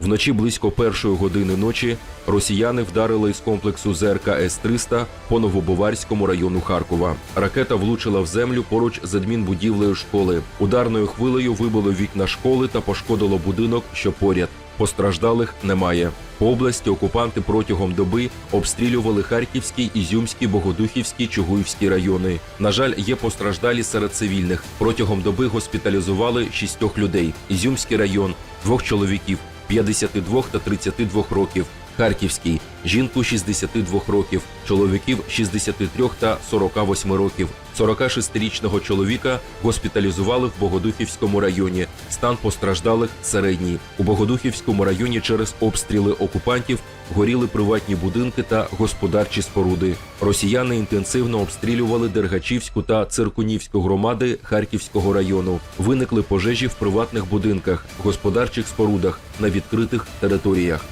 Вночі близько першої години ночі росіяни вдарили з комплексу ЗРК С-300 по Новобоварському району Харкова. Ракета влучила в землю поруч з адмінбудівлею школи. Ударною хвилею вибило вікна школи та пошкодило будинок, що поряд. Постраждалих немає. По області окупанти протягом доби обстрілювали Харківський, Ізюмський, Богодухівський, Чугуївський райони. На жаль, є постраждалі серед цивільних. Протягом доби госпіталізували шістьох людей. Ізюмський район, двох чоловіків 52 та 32 років. Харківський жінку 62 років, чоловіків 63 та 48 років. 46-річного чоловіка госпіталізували в Богодухівському районі. Стан постраждалих середній. У Богодухівському районі через обстріли окупантів горіли приватні будинки та господарчі споруди. Росіяни інтенсивно обстрілювали Дергачівську та Циркунівську громади Харківського району. Виникли пожежі в приватних будинках, господарчих спорудах на відкритих територіях.